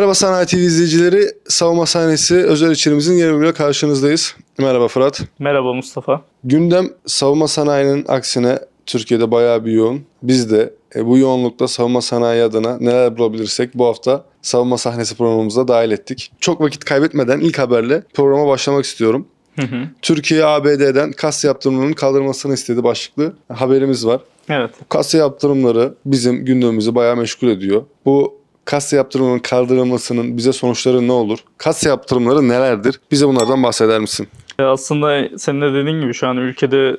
Merhaba Sanayi TV izleyicileri. Savunma sahnesi özel içerimizin yeni bölümüyle karşınızdayız. Merhaba Fırat. Merhaba Mustafa. Gündem savunma sanayinin aksine Türkiye'de bayağı bir yoğun. Biz de e, bu yoğunlukta savunma sanayi adına neler bulabilirsek bu hafta savunma sahnesi programımıza dahil ettik. Çok vakit kaybetmeden ilk haberle programa başlamak istiyorum. Hı hı. Türkiye ABD'den kas yaptırımlarının kaldırılmasını istedi başlıklı haberimiz var. Evet. Kasa yaptırımları bizim gündemimizi bayağı meşgul ediyor. Bu kasa yaptırımının kaldırılmasının bize sonuçları ne olur? Kasa yaptırımları nelerdir? Bize bunlardan bahseder misin? E, Aslında senin de dediğin gibi şu an ülkede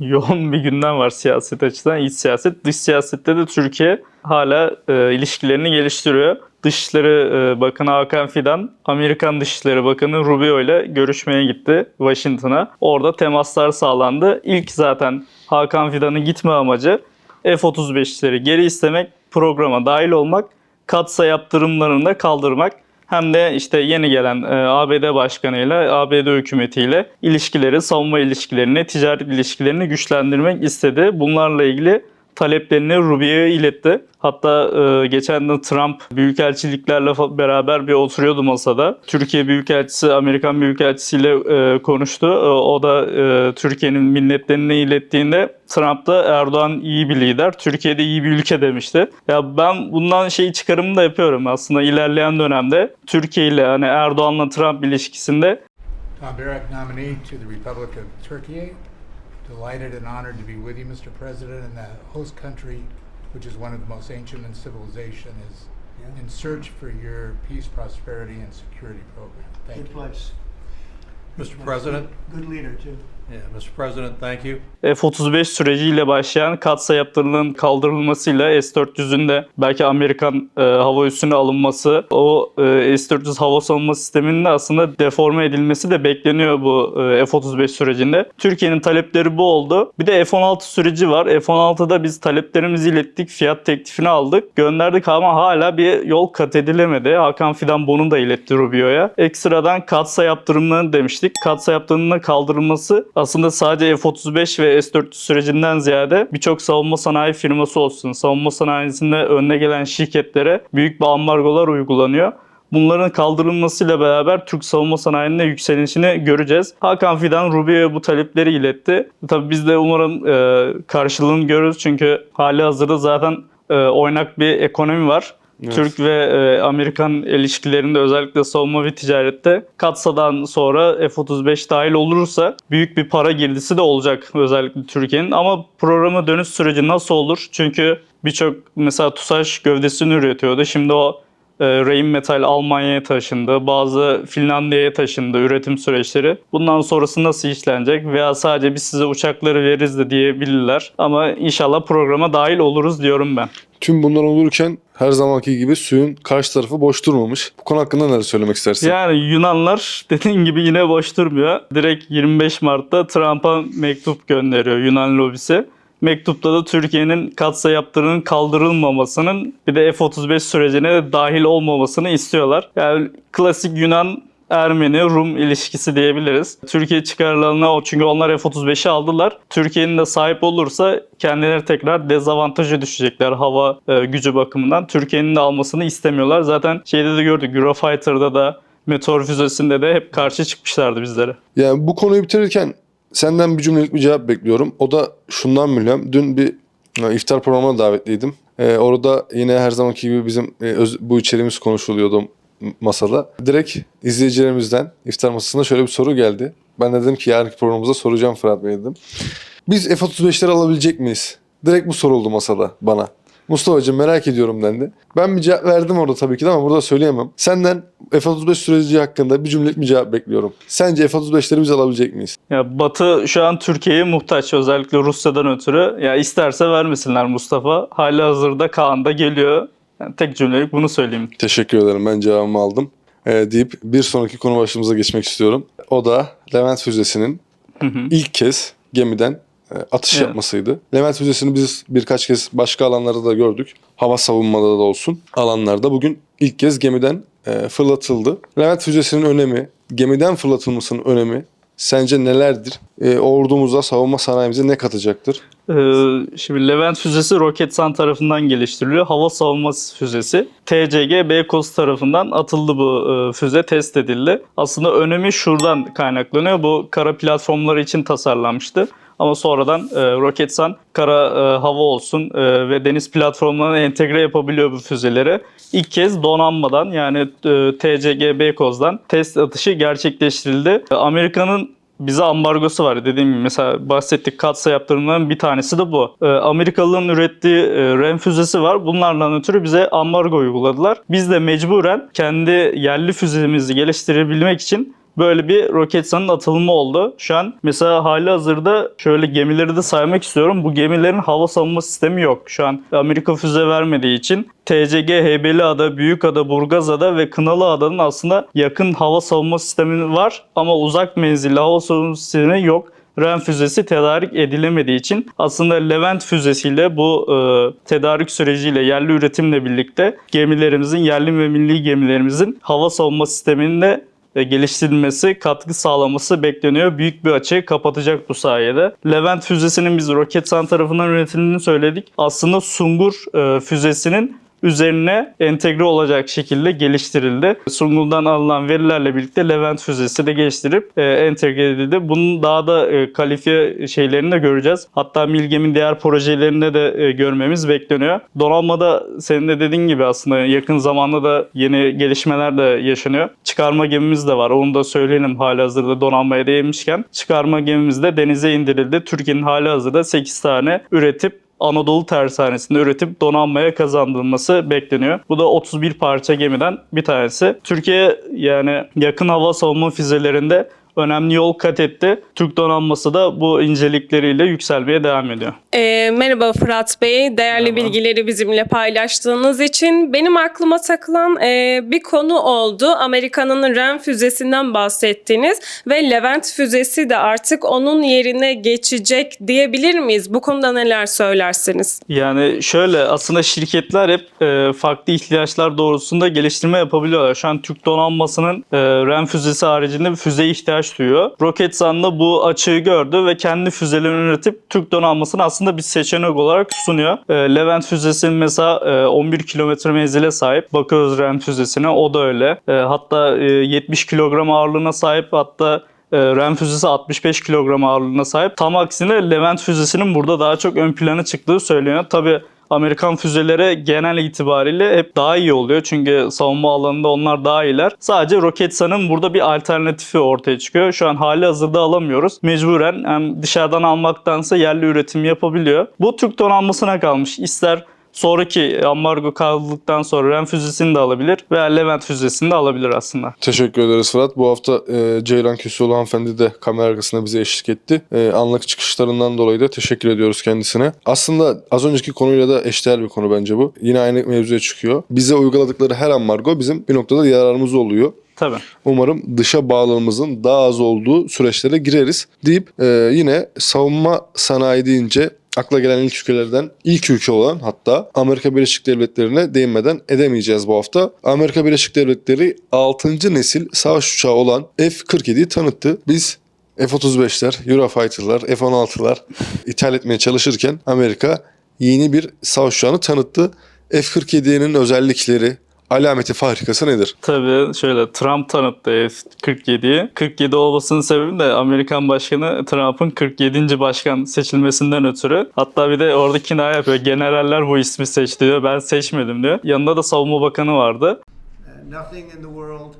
yoğun bir gündem var siyaset açıdan. İç siyaset. Dış siyasette de Türkiye hala e, ilişkilerini geliştiriyor. Dışişleri e, Bakanı Hakan Fidan, Amerikan Dışişleri Bakanı Rubio ile görüşmeye gitti Washington'a. Orada temaslar sağlandı. İlk zaten Hakan Fidan'ın gitme amacı F-35'leri geri istemek, programa dahil olmak, katsa yaptırımlarını da kaldırmak. Hem de işte yeni gelen e, ABD başkanıyla, ABD hükümetiyle ilişkileri, savunma ilişkilerini, ticaret ilişkilerini güçlendirmek istedi. Bunlarla ilgili taleplerini Rubio'ya iletti. Hatta e, geçen de Trump büyükelçiliklerle beraber bir oturuyordu masada. Türkiye Büyükelçisi Amerikan Büyükelçisiyle e, konuştu. E, o da e, Türkiye'nin minnetlerini ilettiğinde Trump da Erdoğan iyi bir lider, Türkiye'de iyi bir ülke demişti. Ya ben bundan şey çıkarımı da yapıyorum aslında ilerleyen dönemde Türkiye ile hani Erdoğan'la Trump ilişkisinde Tom Barrack, nominee to the Republic of Turkey. Delighted and honored to be with you, Mr. President, and the host country, which is one of the most ancient in civilization, is in search for your peace, prosperity, and security program. Thank Good you. place. Mr. President, Good leader, too. yeah, Mr. President, thank you. F-35 süreciyle başlayan katsa yaptırımının kaldırılmasıyla S-400'ün de belki Amerikan e, hava üssüne alınması, o e, S-400 hava savunma sisteminin de aslında deforme edilmesi de bekleniyor bu e, F-35 sürecinde. Türkiye'nin talepleri bu oldu. Bir de F-16 süreci var. F-16'da biz taleplerimizi ilettik, fiyat teklifini aldık, gönderdik ama hala bir yol kat edilemedi. Hakan Fidan bunu da iletti Rubio'ya. Ekstradan katsa yaptırımlarını demiştik. Katsa yaptırımının kaldırılması aslında sadece F-35 ve S-400 sürecinden ziyade birçok savunma sanayi firması olsun, savunma sanayisinde önüne gelen şirketlere büyük bir ambargolar uygulanıyor. Bunların kaldırılmasıyla beraber Türk savunma sanayinin yükselişini göreceğiz. Hakan Fidan Rubio'ya bu talepleri iletti. Tabii biz de umarım e, karşılığını görürüz çünkü hali hazırda zaten e, oynak bir ekonomi var. Evet. Türk ve e, Amerikan ilişkilerinde özellikle savunma ve ticarette Katsa'dan sonra F-35 dahil olursa büyük bir para girdisi de olacak özellikle Türkiye'nin. Ama programa dönüş süreci nasıl olur? Çünkü birçok mesela TUSAŞ gövdesini üretiyordu. Şimdi o e, Rheinmetall Almanya'ya taşındı. Bazı Finlandiya'ya taşındı üretim süreçleri. Bundan sonrası nasıl işlenecek veya sadece biz size uçakları veririz de diyebilirler. Ama inşallah programa dahil oluruz diyorum ben. Tüm bunlar olurken her zamanki gibi suyun karşı tarafı boş durmamış. Bu konu hakkında neler söylemek istersin? Yani Yunanlar dediğin gibi yine boş durmuyor. Direkt 25 Mart'ta Trump'a mektup gönderiyor Yunan lobisi. Mektupta da Türkiye'nin katsa yaptırının kaldırılmamasının bir de F-35 sürecine dahil olmamasını istiyorlar. Yani klasik Yunan Ermeni Rum ilişkisi diyebiliriz. Türkiye çıkarlarına o çünkü onlar F-35'i aldılar. Türkiye'nin de sahip olursa kendileri tekrar dezavantaja düşecekler hava e, gücü bakımından. Türkiye'nin de almasını istemiyorlar. Zaten şeyde de gördük Eurofighter'da da Meteor füzesinde de hep karşı çıkmışlardı bizlere. Yani bu konuyu bitirirken senden bir cümlelik bir cevap bekliyorum. O da şundan mühim. Dün bir e, iftar programına davetliydim. Ee, orada yine her zamanki gibi bizim e, öz- bu içeriğimiz konuşuluyordu masada. Direkt izleyicilerimizden iftar masasında şöyle bir soru geldi. Ben de dedim ki yarınki programımızda soracağım Fırat Bey dedim. Biz F-35'leri alabilecek miyiz? Direkt bu soruldu masada bana. Mustafa'cığım merak ediyorum dendi. Ben bir cevap verdim orada tabii ki de ama burada söyleyemem. Senden F-35 süreci hakkında bir cümlelik bir cevap bekliyorum. Sence F-35'leri biz alabilecek miyiz? Ya Batı şu an Türkiye'ye muhtaç özellikle Rusya'dan ötürü. Ya isterse vermesinler Mustafa. Hali hazırda Kaan da geliyor. Yani tek cümlelik bunu söyleyeyim. Teşekkür ederim ben cevabımı aldım. Ee, deyip bir sonraki konu başlığımıza geçmek istiyorum. O da Levent füzesinin Hı hı. ilk kez gemiden e, atış Evet. yapmasıydı. Levent füzesini biz birkaç kez başka alanlarda da gördük. Hava savunmada da olsun alanlarda. Bugün ilk kez gemiden e, fırlatıldı. Levent füzesinin önemi, gemiden fırlatılmasının önemi sence nelerdir? e, ordumuza, savunma sanayimize ne katacaktır? Ee, şimdi Levent füzesi Roketsan tarafından geliştiriliyor. Hava savunması füzesi. TCG Beykoz tarafından atıldı bu e, füze, test edildi. Aslında önemi şuradan kaynaklanıyor. Bu kara platformları için tasarlanmıştı. Ama sonradan e, Roketsan kara e, hava olsun e, ve deniz platformlarına entegre yapabiliyor bu füzeleri. İlk kez donanmadan yani e, TCG Beykoz'dan test atışı gerçekleştirildi. E, Amerika'nın bize ambargosu var. Dediğim gibi mesela bahsettik katsa yaptırımların bir tanesi de bu. Ee, Amerikalıların ürettiği e, füzesi var. Bunlardan ötürü bize ambargo uyguladılar. Biz de mecburen kendi yerli füzemizi geliştirebilmek için böyle bir Roketsan'ın atılımı oldu. Şu an mesela hali hazırda şöyle gemileri de saymak istiyorum. Bu gemilerin hava savunma sistemi yok. Şu an Amerika füze vermediği için TCG, Heybeliada, Büyükada, Burgazada ve Kınalıada'nın aslında yakın hava savunma sistemi var ama uzak menzilli hava savunma sistemi yok. REM füzesi tedarik edilemediği için aslında Levent füzesiyle bu e, tedarik süreciyle yerli üretimle birlikte gemilerimizin, yerli ve milli gemilerimizin hava savunma sisteminde geliştirilmesi, katkı sağlaması bekleniyor. Büyük bir açığı kapatacak bu sayede. Levent füzesinin biz Roketsan tarafından üretildiğini söyledik. Aslında Sungur e, füzesinin üzerine entegre olacak şekilde geliştirildi. Sungul'dan alınan verilerle birlikte Levent füzesi de geliştirip e, entegre edildi. Bunun daha da e, kalifiye şeylerini de göreceğiz. Hatta Milgem'in diğer projelerinde de e, görmemiz bekleniyor. Donanmada senin de dediğin gibi aslında yakın zamanda da yeni gelişmeler de yaşanıyor. Çıkarma gemimiz de var. Onu da söyleyelim halihazırda donanmaya değinmişken. Çıkarma gemimiz de denize indirildi. Türkiye'nin halihazırda 8 tane üretip Anadolu Tersanesi'nde üretip donanmaya kazandırılması bekleniyor. Bu da 31 parça gemiden bir tanesi. Türkiye yani yakın hava savunma füzelerinde önemli yol kat etti. Türk donanması da bu incelikleriyle yükselmeye devam ediyor. Ee, merhaba Fırat Bey, değerli Merhaba. bilgileri bizimle paylaştığınız için. Benim aklıma takılan e, bir konu oldu. Amerika'nın REM füzesinden bahsettiniz ve Levent füzesi de artık onun yerine geçecek diyebilir miyiz? Bu konuda neler söylersiniz? Yani şöyle aslında şirketler hep e, farklı ihtiyaçlar doğrultusunda geliştirme yapabiliyorlar. Şu an Türk donanmasının e, REM füzesi haricinde bir füzeye ihtiyaç duyuyor. Roketsan da bu açığı gördü ve kendi füzelerini üretip Türk donanmasına aslında bir seçenek olarak sunuyor. E, Levent füzesinin mesela e, 11 kilometre menzile sahip. Bakıyoruz REM füzesine o da öyle. E, hatta e, 70 kilogram ağırlığına sahip hatta e, REM füzesi 65 kilogram ağırlığına sahip. Tam aksine Levent füzesinin burada daha çok ön plana çıktığı söyleniyor. Tabi Amerikan füzelere genel itibariyle hep daha iyi oluyor. Çünkü savunma alanında onlar daha iyiler. Sadece Roketsan'ın burada bir alternatifi ortaya çıkıyor. Şu an hali hazırda alamıyoruz. Mecburen hem dışarıdan almaktansa yerli üretim yapabiliyor. Bu Türk donanmasına kalmış. İster sonraki ambargo kaldıktan sonra REM füzesini de alabilir veya Levent füzesini de alabilir aslında. Teşekkür ederiz Fırat. Bu hafta e, Ceylan Köseoğlu hanımefendi de kamera arkasında bize eşlik etti. E, anlık çıkışlarından dolayı da teşekkür ediyoruz kendisine. Aslında az önceki konuyla da eşdeğer bir konu bence bu. Yine aynı mevzuya çıkıyor. Bize uyguladıkları her ambargo bizim bir noktada yararımız oluyor. Tabii. Umarım dışa bağlılığımızın daha az olduğu süreçlere gireriz deyip e, yine savunma sanayi deyince akla gelen ilk ülkelerden ilk ülke olan hatta Amerika Birleşik Devletleri'ne değinmeden edemeyeceğiz bu hafta. Amerika Birleşik Devletleri 6. nesil savaş uçağı olan F-47'yi tanıttı. Biz F-35'ler, Eurofighter'lar, F-16'lar ithal etmeye çalışırken Amerika yeni bir savaş uçağını tanıttı. F-47'nin özellikleri, alameti fabrikası nedir? Tabii şöyle Trump tanıttı F-47'yi. 47 olmasının sebebi de Amerikan Başkanı Trump'ın 47. başkan seçilmesinden ötürü. Hatta bir de orada kinaye yapıyor. Generaller bu ismi seçti diyor. Ben seçmedim diyor. Yanında da savunma bakanı vardı. Uh, nothing in the world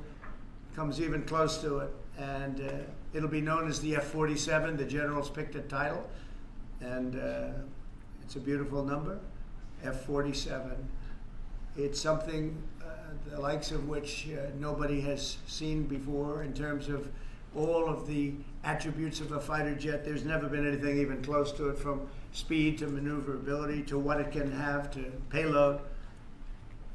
comes even close to it. And uh, it'll be known as the F 47. The generals picked a title. And uh, it's a beautiful number F 47. It's something the likes of which uh, nobody has seen before in terms of all of the attributes of a fighter jet. There's never been anything even close to it from speed to maneuverability to what it can have to payload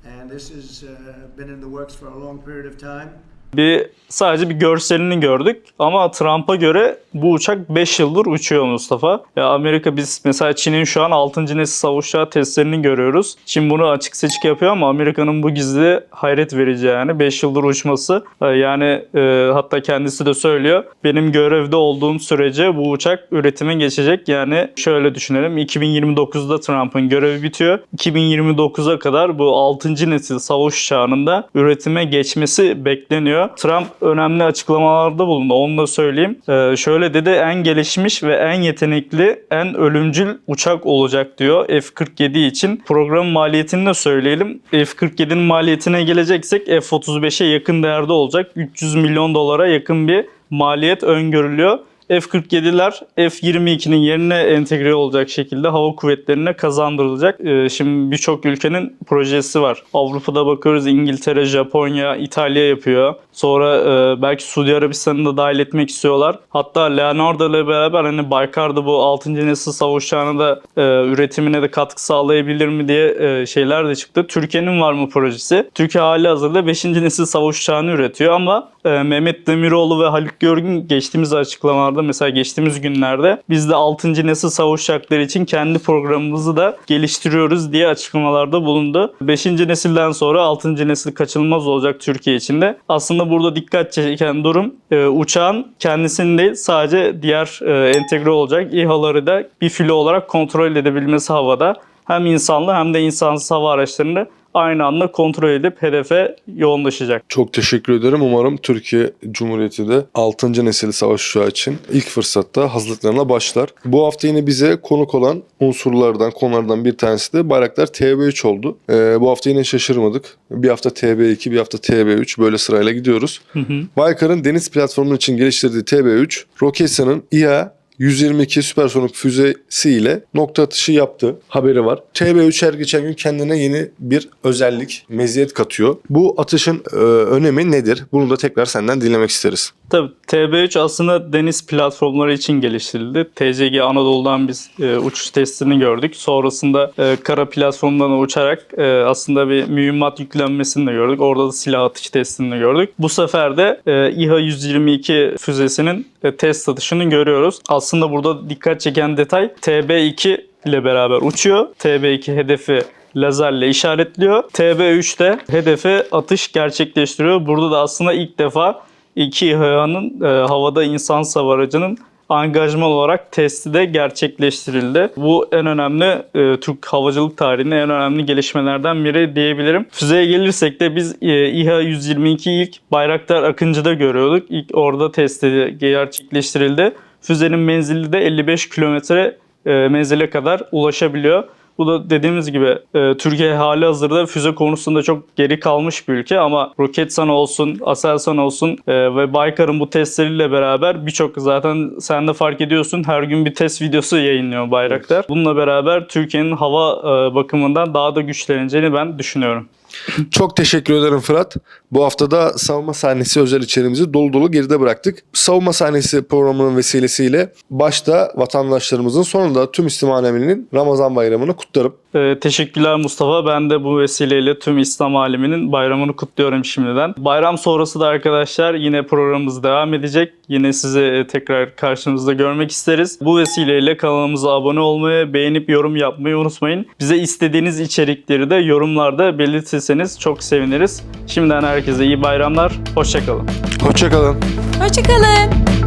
and this has uh, been in the works for a long period of time. Bir sadece bir görselini gördük ama Trump'a göre bu uçak 5 yıldır uçuyor Mustafa. Ya Amerika biz mesela Çin'in şu an 6. nesil savaş uçağı testlerini görüyoruz. Çin bunu açık seçik yapıyor ama Amerika'nın bu gizli hayret verici yani 5 yıldır uçması. Ee, Yani e, hatta kendisi de söylüyor. Benim görevde olduğum sürece bu uçak üretime geçecek. Yani şöyle düşünelim 2029'da Trump'ın görevi bitiyor. 2029'a kadar bu 6. nesil savaş uçağının da üretime geçmesi bekleniyor. Trump önemli açıklamalarda bulundu. Onu da söyleyeyim. Ee, şöyle dedi en gelişmiş ve en yetenekli, en ölümcül uçak olacak diyor F-47 için. Programın maliyetini de söyleyelim. F-47'nin maliyetine geleceksek F-35'e yakın değerde olacak. 300 milyon dolara yakın bir maliyet öngörülüyor. F-47'ler F-22'nin yerine entegre olacak şekilde hava kuvvetlerine kazandırılacak. Ee, şimdi birçok ülkenin projesi var. Avrupa'da bakıyoruz İngiltere, Japonya, İtalya yapıyor. Sonra e, belki Suudi Arabistan'ı da dahil etmek istiyorlar. Hatta Leonardo ile beraber hani Baykar'da bu 6. nesil savaş da e, üretimine de katkı sağlayabilir mi diye e, şeyler de çıktı. Türkiye'nin var mı projesi? Türkiye hali hazırda 5. nesil savaş uçağını üretiyor ama Mehmet Demiroğlu ve Haluk Görgün geçtiğimiz açıklamalarda mesela geçtiğimiz günlerde biz de 6. nesil savaş uçakları için kendi programımızı da geliştiriyoruz diye açıklamalarda bulundu. 5. nesilden sonra 6. nesil kaçınılmaz olacak Türkiye için de. Aslında burada dikkat çeken durum e, uçağın kendisinin değil sadece diğer e, entegre olacak İHA'ları da bir filo olarak kontrol edebilmesi havada. Hem insanlı hem de insansız hava araçlarını aynı anda kontrol edip hedefe yoğunlaşacak. Çok teşekkür ederim. Umarım Türkiye Cumhuriyeti de 6. nesil savaş uçağı için ilk fırsatta hazırlıklarına başlar. Bu hafta yine bize konuk olan unsurlardan, konulardan bir tanesi de Bayraktar TB3 oldu. Ee, bu hafta yine şaşırmadık. Bir hafta TB2, bir hafta TB3 böyle sırayla gidiyoruz. Baykar'ın deniz platformu için geliştirdiği TB3, Roketsan'ın İHA 122 süpersonik füzesi ile nokta atışı yaptı. Haberi var. TB3 her geçen gün kendine yeni bir özellik, meziyet katıyor. Bu atışın e, önemi nedir? Bunu da tekrar senden dinlemek isteriz. Tabii TB3 aslında deniz platformları için geliştirildi. TCG Anadolu'dan biz e, uçuş testini gördük. Sonrasında e, kara platformdan uçarak e, aslında bir mühimmat yüklenmesini de gördük. Orada da silah atış testini gördük. Bu sefer de e, İHA 122 füzesinin e, test atışını görüyoruz. Aslında burada dikkat çeken detay TB2 ile beraber uçuyor. TB2 hedefi lazerle işaretliyor. TB3 de hedefe atış gerçekleştiriyor. Burada da aslında ilk defa iki İHA'nın e, havada insan aracının angajman olarak testi de gerçekleştirildi. Bu en önemli e, Türk havacılık tarihinin en önemli gelişmelerden biri diyebilirim. Füzeye gelirsek de biz e, İHA 122 ilk Bayraktar Akıncı'da görüyorduk. İlk orada testi gerçekleştirildi. Füzenin menzili de 55 kilometre e, menzile kadar ulaşabiliyor. Bu da dediğimiz gibi e, Türkiye hali hazırda füze konusunda çok geri kalmış bir ülke ama Roketsan olsun, Aselsan olsun e, ve Baykar'ın bu testleriyle beraber birçok zaten sen de fark ediyorsun her gün bir test videosu yayınlıyor Bayraktar. Bununla beraber Türkiye'nin hava e, bakımından daha da güçleneceğini ben düşünüyorum. Çok teşekkür ederim Fırat. Bu hafta da savunma sahnesi özel içeriğimizi dolu dolu geride bıraktık. Savunma sahnesi programının vesilesiyle başta vatandaşlarımızın sonunda tüm İslam aleminin Ramazan bayramını kutlarım. Ee, teşekkürler Mustafa. Ben de bu vesileyle tüm İslam aleminin bayramını kutluyorum şimdiden. Bayram sonrası da arkadaşlar yine programımız devam edecek. Yine sizi e, tekrar karşınızda görmek isteriz. Bu vesileyle kanalımıza abone olmayı, beğenip yorum yapmayı unutmayın. Bize istediğiniz içerikleri de yorumlarda belirtirseniz çok seviniriz. Şimdiden herkese iyi bayramlar. Hoşçakalın. Hoşçakalın. Hoşçakalın.